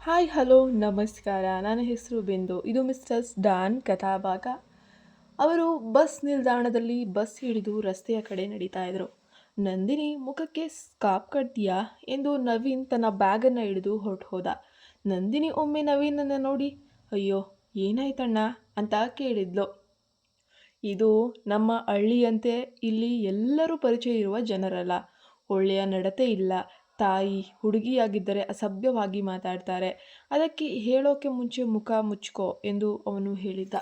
Hi, hello, ನಮಸ್ಕಾರ. ನನ್ನ ಹೆಸರು ಬಿಂದು. ಇದು ಮಿಸ್ಟರ್ಸ್ ಡಾನ್ ಕಥಾಭಾಗ ಅವರು ಬಸ್ ನಿಲ್ದಾಣದಲ್ಲಿ ಬಸ್ ಹಿಡಿದು ರಸ್ತೆಯ ಕಡೆ ನಡೀತಾ ಇದ್ರು. ನಂದಿನಿ ಮುಖಕ್ಕೆ ಸ್ಕಾಪ್ ಕಟ್ತೀಯಾ ಎಂದು ನವೀನ್ ತನ್ನ ಬ್ಯಾಗನ್ನು ಹಿಡಿದು ಹೊರಟು ಹೋದ ನಂದಿನಿ ಒಮ್ಮೆ ನವೀನನ್ನು ನೋಡಿ, ಅಯ್ಯೋ, ಏನಾಯ್ತಣ್ಣ? ಅಂತ ಕೇಳಿದ್ಲು. ಇದು ನಮ್ಮ ಹಳ್ಳಿಯಂತೆ ಇಲ್ಲಿ ಎಲ್ಲರೂ ಪರಿಚಯ ಇರುವ ಜನರಲ್ಲ. ಒಳ್ಳೆಯ ನಡತೆ ಇಲ್ಲ. ತಾಯಿ ಹುಡುಗಿಯಾಗಿದ್ದರೆ ಅಸಭ್ಯವಾಗಿ ಮಾತಾಡ್ತಾರೆ. ಅದಕ್ಕೆ ಹೇಳೋಕೆ ಮುಂಚೆ ಮುಖ ಮುಚ್ಕೋ ಎಂದು ಅವನು ಹೇಳಿದ.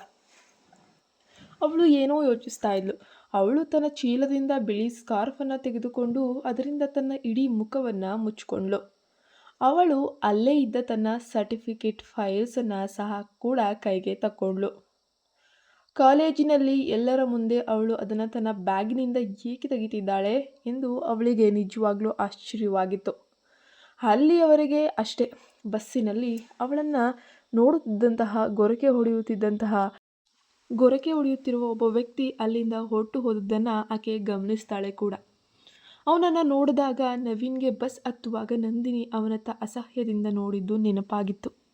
ಅವಳು ಏನೋ ಯೋಚಿಸ್ತಾ ಇದ್ಲು. ಅವಳು ತನ್ನ ಚೀಲದಿಂದ ಬಿಳಿ ಸ್ಕಾರ್ಫನ್ನು ತೆಗೆದುಕೊಂಡು ಅದರಿಂದ ತನ್ನ ಇಡೀ ಮುಖವನ್ನು ಮುಚ್ಕೊಂಡ್ಳು. ಅವಳು ಅಲ್ಲೇ ಇದ್ದ ತನ್ನ ಸರ್ಟಿಫಿಕೇಟ್ ಫೈಲ್ಸನ್ನು ಸಹ ಕೂಡ ಕೈಗೆ ತಕ್ಕೊಂಡ್ಳು. ಕಾಲೇಜಿನಲ್ಲಿ ಎಲ್ಲರ ಮುಂದೆ ಅವಳು ಅದನ್ನು ತನ್ನ ಬ್ಯಾಗಿನಿಂದ ಏಕೆ ತೆಗಿತಿದ್ದಾಳೆ ಎಂದು ಅವಳಿಗೆ ನಿಜವಾಗ್ಲೂ ಆಶ್ಚರ್ಯವಾಗಿತ್ತು. ಅಲ್ಲಿಯವರೆಗೆ ಅಷ್ಟೇ, ಬಸ್ಸಿನಲ್ಲಿ ಅವಳನ್ನು ನೋಡುತ್ತಿದ್ದಂತಹ, ಗೊರಕೆ ಹೊಡೆಯುತ್ತಿದ್ದಂತಹ, ಗೊರಕೆ ಹೊಡೆಯುತ್ತಿರುವ ಒಬ್ಬ ವ್ಯಕ್ತಿ ಅಲ್ಲಿಂದ ಹೊರಟು ಹೋದದ್ದನ್ನು ಆಕೆ ಗಮನಿಸ್ತಾಳೆ ಕೂಡ. ಅವನನ್ನು ನೋಡಿದಾಗ ನವೀನ್ಗೆ ಬಸ್ ಹತ್ತುವಾಗ ನಂದಿನಿ ಅವನತ್ತ ಅಸಹ್ಯದಿಂದ ನೋಡಿದ್ದು ನೆನಪಾಗಿತ್ತು.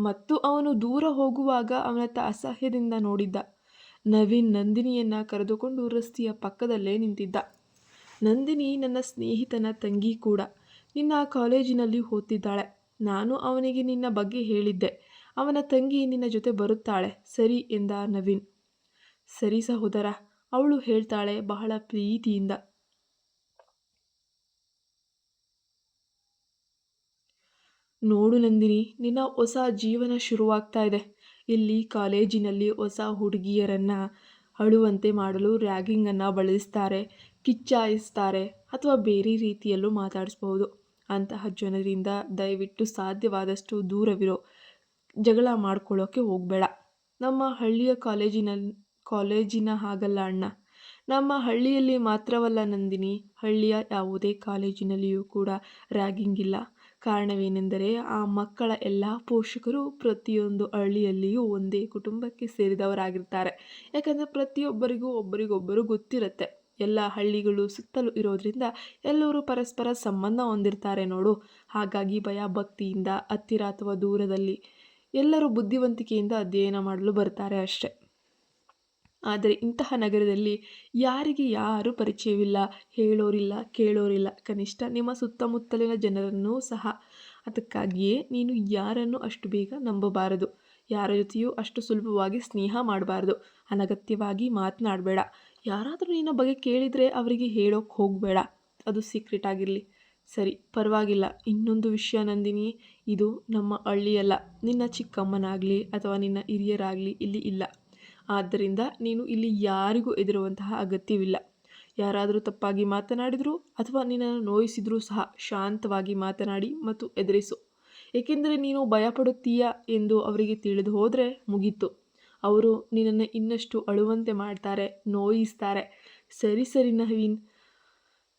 ಮತ್ತು ಅವನು ದೂರ ಹೋಗುವಾಗ ಅವನತ್ತ ಅಸಹ್ಯದಿಂದ ನೋಡಿದ್ದ. ನವೀನ್ ನಂದಿನಿಯನ್ನ ಕರೆದುಕೊಂಡು ರಸ್ತೆಯ ಪಕ್ಕದಲ್ಲೇ ನಿಂತಿದ್ದ. ನಂದಿನಿ, ನನ್ನ ಸ್ನೇಹಿತನ ತಂಗಿ ಕೂಡ ನಿನ್ನ ಕಾಲೇಜಿನಲ್ಲಿ ಓದ್ತಿದ್ದಾಳೆ. ನಾನು ಅವನಿಗೆ ನಿನ್ನ ಬಗ್ಗೆ ಹೇಳಿದ್ದೆ. ಅವನ ತಂಗಿ ನಿನ್ನ ಜೊತೆ ಬರುತ್ತಾಳೆ. ಸರಿ ಎಂದ ನವೀನ್. ಸರಿ ಸಹೋದರ, ಅವಳು ಹೇಳ್ತಾಳೆ ಬಹಳ ಪ್ರೀತಿಯಿಂದ. ನೋಡು ನಂದಿನಿ, ನಿನ್ನ ಹೊಸ ಜೀವನ ಶುರುವಾಗ್ತಾ ಇದೆ. ಇಲ್ಲಿ ಕಾಲೇಜಿನಲ್ಲಿ ಹೊಸ ಹುಡುಗಿಯರನ್ನು ಅಳುವಂತೆ ಮಾಡಲು ರ್ಯಾಗಿಂಗನ್ನು ಬಳಸ್ತಾರೆ, ಕಿಚ್ಚಾಯಿಸ್ತಾರೆ ಅಥವಾ ಬೇರೆ ರೀತಿಯಲ್ಲೂ ಮಾತಾಡಿಸ್ಬೋದು ಅಂತಹ ಜನರಿಂದ ದಯವಿಟ್ಟು ಸಾಧ್ಯವಾದಷ್ಟು ದೂರವಿರೋ ಜಗಳ ಮಾಡ್ಕೊಳ್ಳೋಕ್ಕೆ ಹೋಗಬೇಡ. ನಮ್ಮ ಹಳ್ಳಿಯ ಕಾಲೇಜಿನ ಕಾಲೇಜಿನ ಹಾಗಲ್ಲ ಅಣ್ಣ. ನಮ್ಮ ಹಳ್ಳಿಯಲ್ಲಿ ಮಾತ್ರವಲ್ಲ ನಂದಿನಿ, ಹಳ್ಳಿಯ ಯಾವುದೇ ಕಾಲೇಜಿನಲ್ಲಿಯೂ ಕೂಡ ರ್ಯಾಗಿಂಗ್ ಇಲ್ಲ. ಕಾರಣವೇನೆಂದರೆ ಆ ಮಕ್ಕಳ ಎಲ್ಲ ಪೋಷಕರು ಪ್ರತಿಯೊಂದು ಹಳ್ಳಿಯಲ್ಲಿಯೂ ಒಂದೇ ಕುಟುಂಬಕ್ಕೆ ಸೇರಿದವರಾಗಿರ್ತಾರೆ. ಯಾಕಂದರೆ ಪ್ರತಿಯೊಬ್ಬರಿಗೂ ಒಬ್ಬರಿಗೊಬ್ಬರು ಗೊತ್ತಿರುತ್ತೆ. ಎಲ್ಲ ಹಳ್ಳಿಗಳು ಸುತ್ತಲೂ ಇರೋದ್ರಿಂದ ಎಲ್ಲರೂ ಪರಸ್ಪರ ಸಂಬಂಧ ಹೊಂದಿರ್ತಾರೆ ನೋಡು. ಹಾಗಾಗಿ ಭಯ ಭಕ್ತಿಯಿಂದ ಹತ್ತಿರ ಅಥವಾ ದೂರದಲ್ಲಿ ಎಲ್ಲರೂ ಬುದ್ಧಿವಂತಿಕೆಯಿಂದ ಅಧ್ಯಯನ ಮಾಡಲು ಬರ್ತಾರೆ ಅಷ್ಟೆ. ಆದರೆ ಇಂತಹ ನಗರದಲ್ಲಿ ಯಾರಿಗೆ ಯಾರೂ ಪರಿಚಯವಿಲ್ಲ, ಹೇಳೋರಿಲ್ಲ, ಕೇಳೋರಿಲ್ಲ. ಕನಿಷ್ಠ ನಿಮ್ಮ ಸುತ್ತಮುತ್ತಲಿನ ಜನರನ್ನೂ ಸಹ. ಅದಕ್ಕಾಗಿಯೇ ನೀನು ಯಾರನ್ನು ಅಷ್ಟು ಬೇಗ ನಂಬಬಾರದು. ಯಾರ ಜೊತೆಯೂ ಅಷ್ಟು ಸುಲಭವಾಗಿ ಸ್ನೇಹ ಮಾಡಬಾರ್ದು. ಅನಗತ್ಯವಾಗಿ ಮಾತನಾಡಬೇಡ. ಯಾರಾದರೂ ನಿನ್ನ ಬಗ್ಗೆ ಕೇಳಿದರೆ ಅವರಿಗೆ ಹೇಳೋಕೆ ಹೋಗಬೇಡ. ಅದು ಸೀಕ್ರೆಟ್ ಆಗಿರಲಿ. ಸರಿ, ಪರವಾಗಿಲ್ಲ. ಇನ್ನೊಂದು ವಿಷಯ ನಂದಿನಿ. ಇದು ನಮ್ಮ ಹಳ್ಳಿಯಲ್ಲ. ನಿನ್ನ ಚಿಕ್ಕಮ್ಮನಾಗಲಿ ಅಥವಾ ನಿನ್ನ ಹಿರಿಯರಾಗಲಿ ಇಲ್ಲಿ ಇಲ್ಲ. ಆದ್ದರಿಂದ ನೀನು ಇಲ್ಲಿ ಯಾರಿಗೂ ಎದುರುವಂತಹ ಅಗತ್ಯವಿಲ್ಲ. ಯಾರಾದರೂ ತಪ್ಪಾಗಿ ಮಾತನಾಡಿದರೂ ಅಥವಾ ನಿನ್ನನ್ನು ನೋಯಿಸಿದರೂ ಸಹ ಶಾಂತವಾಗಿ ಮಾತನಾಡಿ ಮತ್ತು ಎದುರಿಸು ಏಕೆಂದರೆ ನೀನು ಭಯಪಡುತ್ತೀಯ ಎಂದು ಅವರಿಗೆ ತಿಳಿದು ಹೋದರೆ ಮುಗೀತು. ಅವರು ನಿನ್ನನ್ನು ಇನ್ನಷ್ಟು ಅಳುವಂತೆ ಮಾಡ್ತಾರೆ, ನೋಯಿಸ್ತಾರೆ. ಸರಿ ಸರಿ ನವೀನ್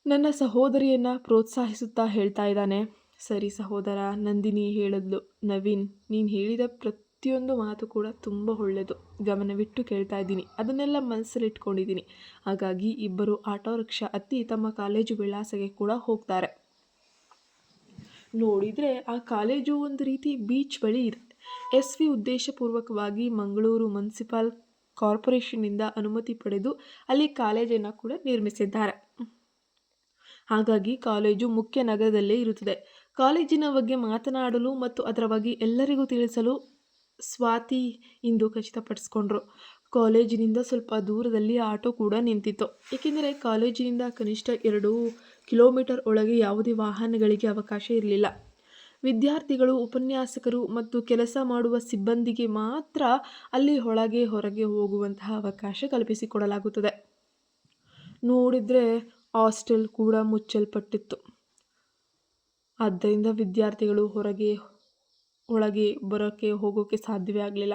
ನನ್ನ ಸಹೋದರಿಯನ್ನು ಪ್ರೋತ್ಸಾಹಿಸುತ್ತಾ ಹೇಳ್ತಾ ಇದ್ದಾನೆ. ಸರಿ ಸಹೋದರ, ನಂದಿನಿ ಹೇಳಿದ್ಲು. ನವೀನ್, ನೀನು ಹೇಳಿದ ಪ್ರತಿ ಪ್ರತಿಯೊಂದು ಮಾತು ಕೂಡ ತುಂಬ ಒಳ್ಳೆಯದು. ಗಮನವಿಟ್ಟು ಕೇಳ್ತಾ ಇದ್ದೀನಿ. ಅದನ್ನೆಲ್ಲ ಮನಸ್ಸಲ್ಲಿ ಇಟ್ಕೊಂಡಿದ್ದೀನಿ. ಹಾಗಾಗಿ ಇಬ್ಬರು ಆಟೋ ರಿಕ್ಷಾ ಹತ್ತಿ ತಮ್ಮ ಕಾಲೇಜು ವಿಳಾಸಕ್ಕೆ ಕೂಡ ಹೋಗ್ತಾರೆ. ನೋಡಿದರೆ ಆ ಕಾಲೇಜು ಒಂದು ರೀತಿ ಬೀಚ್ ಬಳಿ ಇದೆ. ಎಸ್ ವಿ ಉದ್ದೇಶಪೂರ್ವಕವಾಗಿ ಮಂಗಳೂರು ಮುನ್ಸಿಪಾಲ್ ಕಾರ್ಪೊರೇಷನ್ನಿಂದ ಅನುಮತಿ ಪಡೆದು ಅಲ್ಲಿ ಕಾಲೇಜನ್ನು ಕೂಡ ನಿರ್ಮಿಸಿದ್ದಾರೆ. ಹಾಗಾಗಿ ಕಾಲೇಜು ಮುಖ್ಯ ನಗರದಲ್ಲೇ ಇರುತ್ತದೆ. ಕಾಲೇಜಿನ ಬಗ್ಗೆ ಮಾತನಾಡಲು ಮತ್ತು ಅದರ ಬಗ್ಗೆ ಎಲ್ಲರಿಗೂ ತಿಳಿಸಲು ಸ್ವಾತಿ ಎಂದು ಖಚಿತಪಡಿಸ್ಕೊಂಡ್ರು. ಕಾಲೇಜಿನಿಂದ ಸ್ವಲ್ಪ ದೂರದಲ್ಲಿ ಆಟೋ ಕೂಡ ನಿಂತಿತ್ತು. ಏಕೆಂದರೆ ಕಾಲೇಜಿನಿಂದ ಕನಿಷ್ಠ ಎರಡು ಕಿಲೋಮೀಟರ್ ಒಳಗೆ ಯಾವುದೇ ವಾಹನಗಳಿಗೆ ಅವಕಾಶ ಇರಲಿಲ್ಲ. ವಿದ್ಯಾರ್ಥಿಗಳು, ಉಪನ್ಯಾಸಕರು ಮತ್ತು ಕೆಲಸ ಮಾಡುವ ಸಿಬ್ಬಂದಿಗೆ ಮಾತ್ರ ಅಲ್ಲಿ ಒಳಗೆ ಹೊರಗೆ ಹೋಗುವಂತಹ ಅವಕಾಶ ಕಲ್ಪಿಸಿಕೊಡಲಾಗುತ್ತದೆ. ನೋಡಿದರೆ ಹಾಸ್ಟೆಲ್ ಕೂಡ ಮುಚ್ಚಲ್ಪಟ್ಟಿತ್ತು. ಆದ್ದರಿಂದ ವಿದ್ಯಾರ್ಥಿಗಳು ಹೊರಗೆ ಒಳಗೆ ಬರೋಕ್ಕೆ ಹೋಗೋಕ್ಕೆ ಸಾಧ್ಯವೇ ಆಗಲಿಲ್ಲ.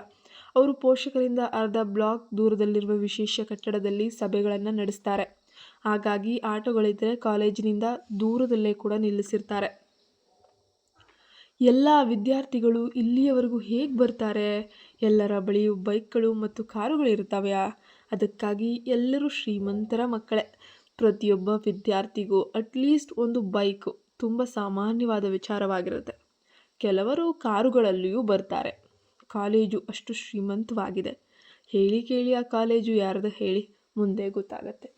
ಅವರು ಪೋಷಕರಿಂದ ಅರ್ಧ ಬ್ಲಾಕ್ ದೂರದಲ್ಲಿರುವ ವಿಶೇಷ ಕಟ್ಟಡದಲ್ಲಿ ಸಭೆಗಳನ್ನು ನಡೆಸ್ತಾರೆ. ಹಾಗಾಗಿ ಆಟೋಗಳಿದ್ದರೆ ಕಾಲೇಜಿನಿಂದ ದೂರದಲ್ಲೇ ಕೂಡ ನಿಲ್ಲಿಸಿರ್ತಾರೆ. ಎಲ್ಲ ವಿದ್ಯಾರ್ಥಿಗಳು ಇಲ್ಲಿಯವರೆಗೂ ಹೇಗೆ ಬರ್ತಾರೆ? ಎಲ್ಲರ ಬಳಿಯೂ ಬೈಕ್ಗಳು ಮತ್ತು ಕಾರುಗಳು ಇರ್ತಾವ್ಯಾ ಅದಕ್ಕಾಗಿ ಎಲ್ಲರೂ ಶ್ರೀಮಂತರ ಮಕ್ಕಳೇ. ಪ್ರತಿಯೊಬ್ಬ ವಿದ್ಯಾರ್ಥಿಗೂ ಅಟ್ಲೀಸ್ಟ್ ಒಂದು ಬೈಕು ತುಂಬ ಸಾಮಾನ್ಯವಾದ ವಿಚಾರವಾಗಿರುತ್ತೆ. ಕೆಲವರು ಕಾರುಗಳಲ್ಲಿಯೂ ಬರ್ತಾರೆ. ಕಾಲೇಜು ಅಷ್ಟು ಶ್ರೀಮಂತವಾಗಿದೆ. ಹೇಳಿ ಕೇಳಿ ಆ ಕಾಲೇಜು ಯಾರ್ದು ಹೇಳಿ ಮುಂದೆ ಗೊತ್ತಾಗತ್ತೆ.